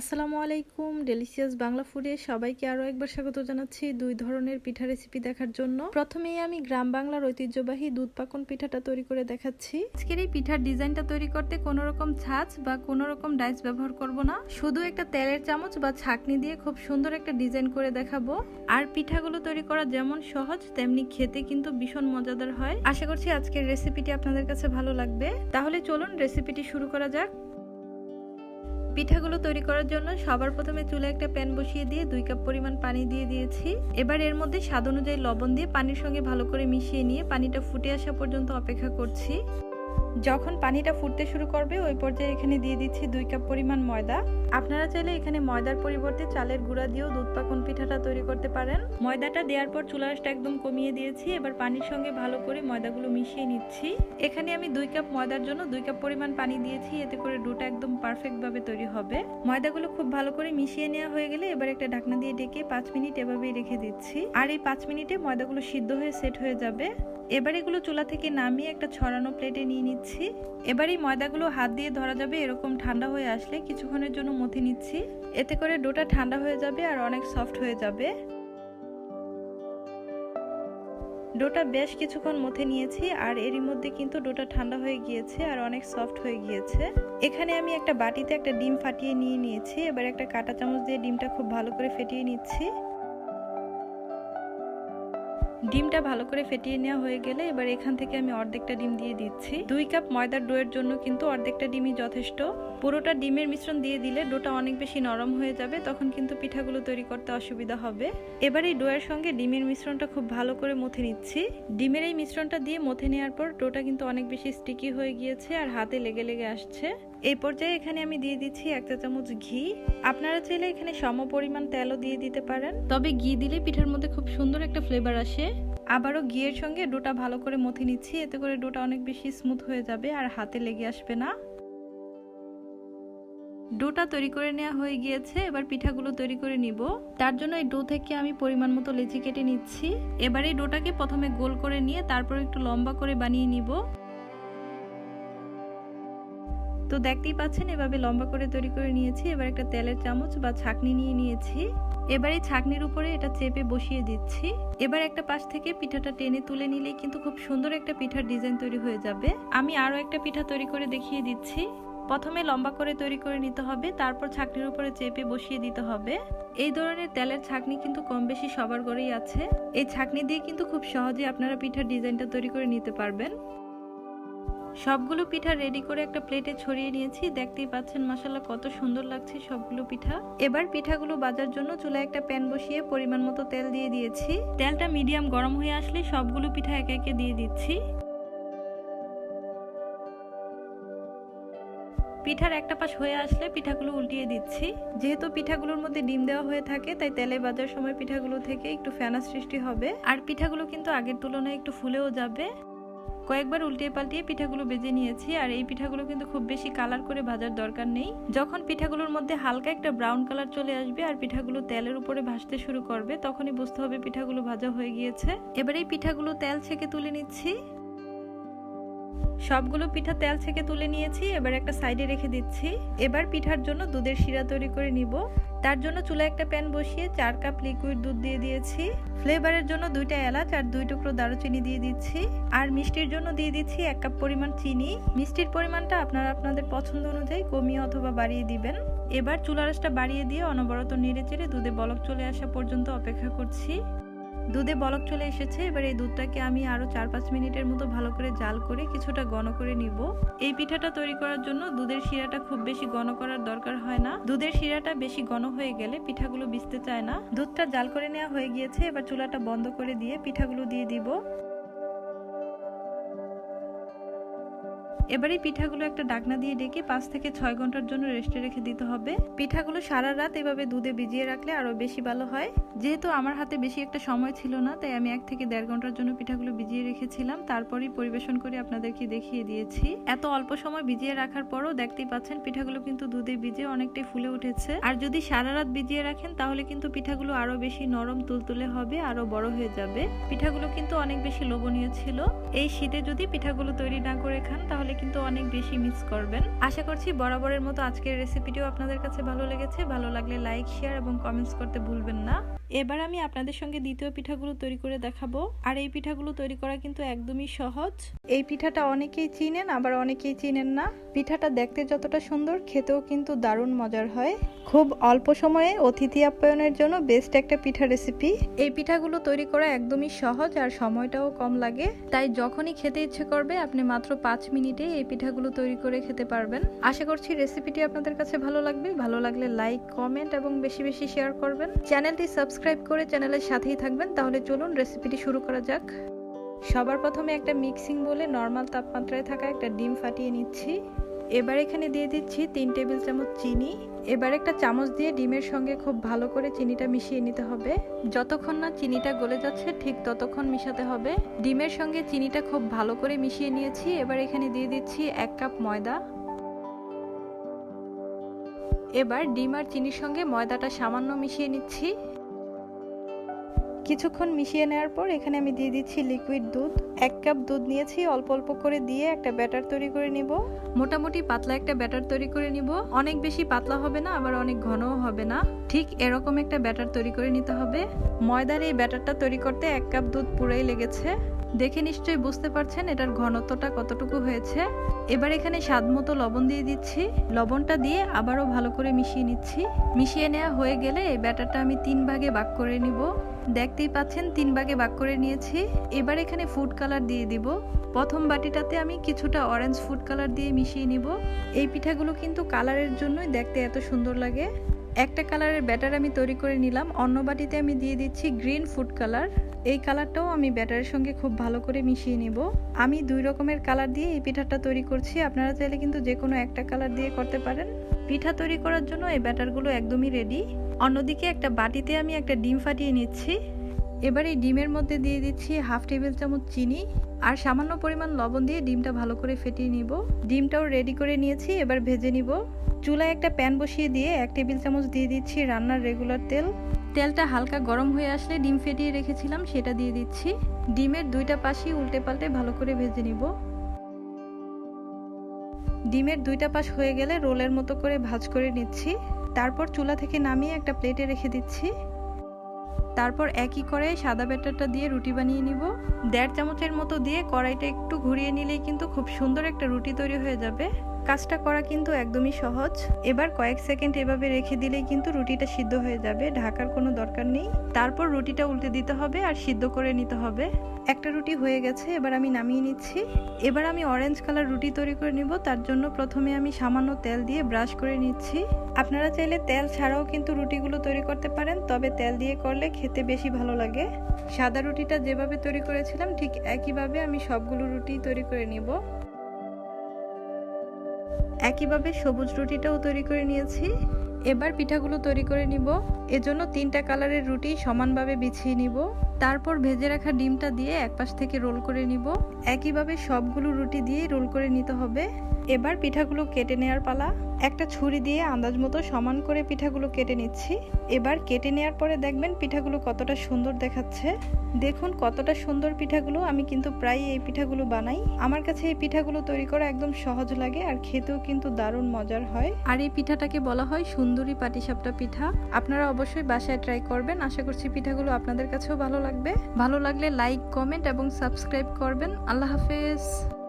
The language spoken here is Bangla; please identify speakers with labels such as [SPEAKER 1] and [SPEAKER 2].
[SPEAKER 1] আসসালামু আলাইকুম ডেলিশিয়াস বাংলা ফুডে সবাইকে আরও একবার স্বাগত জানাচ্ছি দুই ধরনের পিঠা রেসিপি দেখার জন্য। প্রথমেই আমি গ্রাম বাংলার ঐতিহ্যবাহী দুধ পাকন পিঠাটা তৈরি করে দেখাচ্ছি। আজকের এই পিঠার ডিজাইনটা তৈরি করতে কোনো রকম ছাঁচ বা কোনো রকম ডাইস ব্যবহার করব না। শুধু একটা তেলের চামচ বা ছাকনি দিয়ে খুব সুন্দর একটা ডিজাইন করে দেখাবো। আর পিঠাগুলো তৈরি করা যেমন সহজ, তেমনি খেতে কিন্তু ভীষণ মজাদার হয়। আশা করছি আজকের রেসিপিটি আপনাদের কাছে ভালো লাগবে। তাহলে চলুন রেসিপিটি শুরু করা যাক। পিঠাগুলো তৈরি করার জন্য সবার প্রথমে চুলে একটা প্যান বসিয়ে দিয়ে দুই কাপ পরিমাণ পানি দিয়ে দিয়েছি। এবার এর মধ্যে স্বাদ অনুযায়ী লবণ দিয়ে পানির সঙ্গে ভালো করে মিশিয়ে নিয়ে পানিটা ফুটে আসা পর্যন্ত অপেক্ষা করছি। যখন পানিটা ফুটতে শুরু করবে, ওই পর্যায়ে এখানে দিয়ে দিচ্ছি দুই কাপ পরিমাণ ময়দা। আপনারা চাইলে এখানে ময়দার পরিবর্তে চালের গুঁড়া দিয়েও দুধ পাকন পিঠাটা তৈরি করতে পারেন। ময়দাটা দেওয়ার পর চুলাশটা একদম কমিয়ে দিয়েছি। এবার পানির সঙ্গে ভালো করে ময়দাগুলো মিশিয়ে নিচ্ছি। এখানে আমি দুই কাপ ময়দার জন্য দুই কাপ পরিমাণ পানি দিয়েছি। এতে করে ডোটা একদম পারফেক্ট ভাবে তৈরি হবে। ময়দাগুলো খুব ভালো করে মিশিয়ে নেওয়া হয়ে গেলে এবার একটা ঢাকনা দিয়ে ডেকে পাঁচ মিনিট এভাবেই রেখে দিচ্ছি। আর এই পাঁচ মিনিটে ময়দাগুলো সিদ্ধ হয়ে সেট হয়ে যাবে। এবার এগুলো চুলা থেকে নামিয়ে একটা ছড়ানো প্লেটে নিয়ে নিচ্ছি। এবার এই ময়দাগুলো হাত দিয়ে ধরা যাবে, এরকম ঠান্ডা হয়ে আসলে কিছুক্ষণের জন্য মথে নিচ্ছি। এতে করে ডোটা ঠান্ডা হয়ে যাবে আর অনেক সফট হয়ে যাবে। ডোটা বেশ কিছুক্ষণ মথে নিয়েছি আর এরই মধ্যে কিন্তু ডোটা ঠান্ডা হয়ে গিয়েছে আর অনেক সফট হয়ে গিয়েছে। এখানে আমি একটা বাটিতে একটা ডিম ফাটিয়ে নিয়ে নিয়েছি। এবার একটা কাঁটা চামচ দিয়ে ডিমটা খুব ভালো করে ফেটিয়ে নিচ্ছি। ডিমটা ভালো করে ফেটিয়ে নেওয়া হয়ে গেলে এবার এখান থেকে আমি অর্ধেকটা ডিম দিয়ে দিচ্ছি। দুই কাপ ময়দার ডোয়ের জন্য কিন্তু অর্ধেকটা ডিমই যথেষ্ট। পুরোটা ডিমের মিশ্রণ দিয়ে দিলে ডোটা অনেক বেশি নরম হয়ে যাবে, তখন কিন্তু পিঠাগুলো তৈরি করতে অসুবিধা হবে। এবার এই ডোয়ের সঙ্গে ডিমের মিশ্রণটা খুব ভালো করে মথে নিচ্ছি। ডিমের এই মিশ্রণটা দিয়ে মথে নেওয়ার পর ডোটা কিন্তু অনেক বেশি স্টিকি হয়ে গিয়েছে আর হাতে লেগে লেগে আসছে। এই পর্যায়ে এখানে আমি দিয়ে দিচ্ছি এক চা চামচ ঘি। আপনারা চাইলে এখানে সম পরিমাণ তেলও দিয়ে দিতে পারেন। তবে ঘি দিলে পিঠার মধ্যে খুব সুন্দর একটা ফ্লেভার আসে। আবারও ঘিয়ের সঙ্গে ডোটা ভালো করে মথে নিচ্ছি, এতে করে ডোটা অনেক বেশি স্মুথ হয়ে যাবে আর হাতে লেগে আসবে না। ডোটা তৈরি করে নেওয়া হয়ে গিয়েছে, এবার পিঠাগুলো তৈরি করে নিব। তার জন্য এই ডো থেকে আমি পরিমাণ মতো লেচি কেটে নিচ্ছি। এবার এই ডোটাকে প্রথমে গোল করে নিয়ে তারপর একটু লম্বা করে বানিয়ে নিব। তো দেখতেই পাচ্ছেন, এভাবে লম্বা করে তৈরি করে নিয়েছি। এবার একটা তেলের চামচ বা ছাকনি নিয়ে নিয়েছি। এবার এই ছাকনির উপরে এটা চেপে বসিয়ে দিচ্ছি। এবার একটা পাশ থেকে পিঠাটা টেনে তুলে নিলেই কিন্তু খুব সুন্দর একটা পিঠার ডিজাইন তৈরি হয়ে যাবে। আমি আরও একটা পিঠা তৈরি করে দেখিয়ে দিচ্ছি। প্রথমে লম্বা করে তৈরি করে নিতে হবে, তারপর ছাকনির উপরে চেপে বসিয়ে দিতে হবে। এই ধরনের তেলের ছাকনি কিন্তু কম বেশি সবার ঘরেই আছে। এই ছাকনি দিয়ে কিন্তু খুব সহজে আপনারা পিঠার ডিজাইনটা তৈরি করে নিতে পারবেন। সবগুলো পিঠা রেডি করে একটা প্লেটে ছড়িয়ে নিয়েছি। দেখতেই পাচ্ছেন মশালা কত সুন্দর লাগছে সবগুলো পিঠা। এবার পিঠাগুলো বাজার জন্য চুলায় একটা প্যান বসিয়ে পরিমাণ মতো তেল দিয়ে দিয়েছি। তেলটা মিডিয়াম গরম হয়ে আসলে সবগুলো পিঠা একে একে দিয়ে দিচ্ছি। পিঠার একটা পাশ হয়ে আসলে পিঠাগুলো উল্টিয়ে দিচ্ছি। যেহেতু পিঠাগুলোর মধ্যে ডিম দেওয়া হয়ে থাকে, তাই তেলে বাজার সময় পিঠাগুলো থেকে একটু ফেনা সৃষ্টি হবে। আর পিঠাগুলো কিন্তু আগের তুলনায় একটু ফুলেও যাবে। কয়েকবার উল্টিয়ে পাল্টিয়ে পিঠাগুলো বেজে নিয়েছি, আর এই পিঠাগুলো কিন্তু খুব বেশি কালার করে ভাজার দরকার নেই। যখন পিঠাগুলোর মধ্যে হালকা একটা ব্রাউন কালার চলে আসবে আর পিঠাগুলো তেলের উপরে ভাসতে শুরু করবে, তখনই বুঝতে হবে পিঠাগুলো ভাজা হয়ে গিয়েছে। এবার এই পিঠাগুলো তেল ছেঁকে তুলে নিচ্ছি। সবগুলো পিঠা তেল থেকে তুলে নিয়েছি, এবার একটা সাইডে রেখে দিচ্ছি। এবার পিঠার জন্য দুধের শিরা তৈরি করে নিব। তার জন্য চুলা একটা প্যান বসিয়ে চার কাপ লিকুইড দুধ দিয়ে দিয়েছি। ফ্লেভারের জন্য দুইটা এলাচ আর দুই টুকরো দারুচিনি দিয়ে দিচ্ছি। আর মিষ্টির জন্য দিয়ে দিচ্ছি এক কাপ পরিমাণ চিনি। মিষ্টির পরিমাণটা আপনারা আপনাদের পছন্দ অনুযায়ী কমিয়ে অথবা বাড়িয়ে দিবেন। এবার চুলারসটা বাড়িয়ে দিয়ে অনবরত নেড়ে চেড়ে দুধে বলক চলে আসা পর্যন্ত অপেক্ষা করছি। দুধে বলক চলে এসেছে, এবার এই দুধটাকে আমি আরও চার পাঁচ মিনিটের মতো ভালো করে জাল করে কিছুটা ঘন করে নিব। এই পিঠাটা তৈরি করার জন্য দুধের শিরাটা খুব বেশি ঘন করার দরকার হয় না। দুধের শিরাটা বেশি ঘন হয়ে গেলে পিঠাগুলো ভিজতে চায় না। দুধটা জাল করে নেওয়া হয়ে গিয়েছে, এবার চুলাটা বন্ধ করে দিয়ে পিঠাগুলো দিয়ে দিব। এবারে পিঠাগুলো একটা ডাকনা দিয়ে ডেকে পাঁচ থেকে ছয় ঘণ্টার জন্য রেস্টে রেখে দিতে হবে। পিঠাগুলো সারা রাত এভাবে দুধে ভিজিয়ে রাখলে আরও বেশি ভালো হয়। যেহেতু আমার হাতে বেশি একটা সময় ছিল না, তাই আমি এক থেকে দেড় ঘণ্টার জন্য পিঠাগুলো ভিজিয়ে রেখেছিলাম। তারপরই পরিবেশন করে আপনাদেরকে দেখিয়ে দিয়েছি। এত অল্প সময় ভিজিয়ে রাখার পরও দেখতেই পাচ্ছেন পিঠাগুলো কিন্তু দুধে ভিজে অনেকটাই ফুলে উঠেছে। আর যদি সারা রাত ভিজিয়ে রাখেন, তাহলে কিন্তু পিঠাগুলো আরও বেশি নরম তুলতুলে হবে, আরও বড় হয়ে যাবে। পিঠাগুলো কিন্তু অনেক বেশি লোভনীয় ছিল। এই শীতে যদি পিঠাগুলো তৈরি না করে খান, তাহলে তাহলে কিন্তু অনেক বেশি মিস করবেন। আশা করছি বরাবরের মতো আজকের রেসিপিটিও আপনাদের কাছে ভালো লেগেছে। ভালো লাগলে লাইক শেয়ার এবং কমেন্টস করতে ভুলবেন না। এবার আমি আপনাদের সঙ্গে দ্বিতীয় পিঠাগুলো তৈরি করে দেখাবো। আর এই পিঠাগুলো তৈরি করা কিন্তু একদমই সহজ। এই পিঠাটা অনেকেই চিনেন, আবার অনেকেই চিনেন না। পিঠাটা দেখতে যতটা সুন্দর, খেতেও কিন্তু দারুণ মজার হয়। খুব অল্প সময়ে অতিথি আপ্যায়নের জন্য বেস্ট একটা পিঠা রেসিপি এই পিঠাগুলো তৈরি করা একদমই সহজ আর সময়টাও কম লাগে। তাই যখনই খেতে ইচ্ছে করবে, আপনি মাত্র পাঁচ মিনিটে এই পিঠাগুলো তৈরি করে খেতে পারবেন। আশা করছি রেসিপিটি আপনাদের কাছে ভালো লাগবে। ভালো লাগলে লাইক, কমেন্ট এবং বেশি বেশি শেয়ার করবেন। চ্যানেলটি সাবস্ক্রাইব করে চ্যানেলের সাথেই থাকবেন। তাহলে চলুন রেসিপিটি শুরু করা যাক। সবার প্রথমে একটা মিক্সিং বলে নর্মাল তাপমাত্রায় থাকা একটা ডিম ফাটিয়ে নিচ্ছি। এবার এখানে দিয়ে দিচ্ছি তিন টেবিল চামচ চিনি। এবার একটা চামচ দিয়ে ডিমের সঙ্গে খুব ভালো করে চিনিটা মিশিয়ে নিতে হবে। যতক্ষণ না চিনিটা গলে যাচ্ছে, ঠিক ততক্ষণ মিশাতে হবে। ডিমের সঙ্গে চিনিটা খুব ভালো করে মিশিয়ে নিয়েছি। এবার এখানে দিয়ে দিচ্ছি এক কাপ ময়দা। এবার ডিম আর চিনির সঙ্গে ময়দাটা সামান্য মিশিয়ে নিচ্ছি। কিছুক্ষণ মিশিয়ে নেওয়ার পর এখানে আমি দিয়ে দিচ্ছি লিকুইড দুধ। এক কাপ দুধ নিয়েছি, অল্প অল্প করে দিয়ে একটা ব্যাটার তৈরি করে নিব। মোটামুটি পাতলা একটা ব্যাটার তৈরি করে নিব। অনেক বেশি পাতলা হবে না, আবার অনেক ঘনও হবে না। ঠিক এরকম একটা ব্যাটার তৈরি করে নিতে হবে। ময়দার এই ব্যাটারটা তৈরি করতে এক কাপ দুধ পুরাই লেগেছে। দেখে নিশ্চয়ই বুঝতে পারছেন এটার ঘনত্বটা কতটুকু হয়েছে। এবার এখানে স্বাদ মতো লবণ দিয়ে দিচ্ছি। লবণটা দিয়ে আবারও ভালো করে মিশিয়ে নিচ্ছি। মিশিয়ে নেওয়া হয়ে গেলে এই ব্যাটারটা আমি তিন ভাগে ভাগ করে নিব। দেখতেই পাচ্ছেন, তিন ভাগে ভাগ করে নিয়েছি। এবার এখানে ফুড কালার দিয়ে দিব। প্রথম বাটিটাতে আমি কিছুটা অরেঞ্জ ফুড কালার দিয়ে মিশিয়ে নিব। এই পিঠাগুলো কিন্তু কালারের জন্যই দেখতে এত সুন্দর লাগে। একটা কালারের ব্যাটার আমি তৈরি করে নিলাম। অন্য বাটিতে আমি দিয়ে দিচ্ছি গ্রিন ফুড কালার। এই কালারটাও আমি ব্যাটারের সঙ্গে খুব ভালো করে মিশিয়ে নেব। আমি দুই রকমের কালার দিয়ে এই পিঠাটা তৈরি করছি। আপনারা চাইলে কিন্তু যে কোনো একটা কালার দিয়ে করতে পারেন। পিঠা তৈরি করার জন্য এই ব্যাটারগুলো একদমই রেডি অন্যদিকে একটা বাটিতে আমি একটা ডিম ফাটিয়ে নিচ্ছি। এবার এই ডিমের মধ্যে দিয়ে দিচ্ছি হাফ টেবিল চামচ চিনি আর সামান্য পরিমাণ লবণ দিয়ে ডিমটা ভালো করে ফেটিয়ে নিব। ডিমটাও রেডি করে নিয়েছি, এবার ভেজে নিব। চুলায় একটা প্যান বসিয়ে দিয়ে এক টেবিল চামচ দিয়ে দিচ্ছি রান্নার রেগুলার তেল। তেলটা হালকা গরম হয়ে আসলে ডিম ফেটিয়ে রেখেছিলাম, সেটা দিয়ে দিচ্ছি। ডিমের দুইটা পাশই উল্টে পাল্টে ভালো করে ভেজে নিব। ডিমের দুইটা পাশ হয়ে গেলে রোলের মতো করে ভাজ করে নিচ্ছি। তারপর চুলা থেকে নামিয়ে একটা প্লেটে রেখে দিচ্ছি। তারপর একই করে সাদা ব্যাটারটা দিয়ে রুটি বানিয়ে নিব। দেড় চামচের মতো দিয়ে কড়াইটা একটু ঘুরিয়ে নিলেই কিন্তু খুব সুন্দর একটা রুটি তৈরি হয়ে যাবে। কাজটা করা কিন্তু একদমই সহজ। এবার কয়েক সেকেন্ড এভাবে রেখে দিলেই কিন্তু রুটিটা সিদ্ধ হয়ে যাবে, ঢাকার কোনো দরকার নেই। তারপর রুটিটা উল্টে দিতে হবে আর সিদ্ধ করে নিতে হবে। একটা রুটি হয়ে গেছে, এবার আমি নামিয়ে নিচ্ছি। এবার আমি অরেঞ্জ কালার রুটি তৈরি করে নিব, তার জন্য প্রথমে আমি সামান্য তেল দিয়ে ব্রাশ করে নিচ্ছি। আপনারা চাইলে তেল ছাড়াও কিন্তু রুটিগুলো তৈরি করতে পারেন, তবে তেল দিয়ে করলে খেতে বেশি ভালো লাগে। সাদা রুটিটা যেভাবে তৈরি করেছিলাম, ঠিক একইভাবে আমি সবগুলো রুটি তৈরি করে নিব। একইভাবে সবুজ রুটিটাও তৈরি করে নিয়েছি। এবার পিঠাগুলো তৈরি করে নিব। এজন্য তিনটা কালারের রুটি সমানভাবে বিছিয়ে নিব। তারপর ভেজে রাখা ডিমটা দিয়ে এক পাশ থেকে রোল করে নিব। একইভাবে সবগুলো রুটি দিয়ে রোল করে নিতে হবে। এবার পিঠাগুলো কেটে নেওয়ার পালা। একটা ছুরি দিয়ে আন্দাজ মতো সমান করে পিঠাগুলো কেটে নিচ্ছি। এবার কেটে নেওয়ার পরে দেখবেন পিঠাগুলো কতটা সুন্দর দেখাচ্ছে। দেখুন কতটা সুন্দর পিঠাগুলো। আমি কিন্তু প্রায় এই পিঠাগুলো বানাই। আমার কাছে এই পিঠাগুলো তৈরি করা একদম সহজ লাগে আর খেতেও কিন্তু দারুণ মজার হয়। আর এই পিঠাটাকে বলা হয় সুন্দরী পাটিসাপটা পিঠা আপনারা অবশ্যই বাসায় ট্রাই করবেন। আশা করছি পিঠাগুলো আপনাদের কাছেও ভালো লাগবে। ভালো লাগলে লাইক কমেন্ট এবং সাবস্ক্রাইব করবেন। আল্লাহ হাফেজ।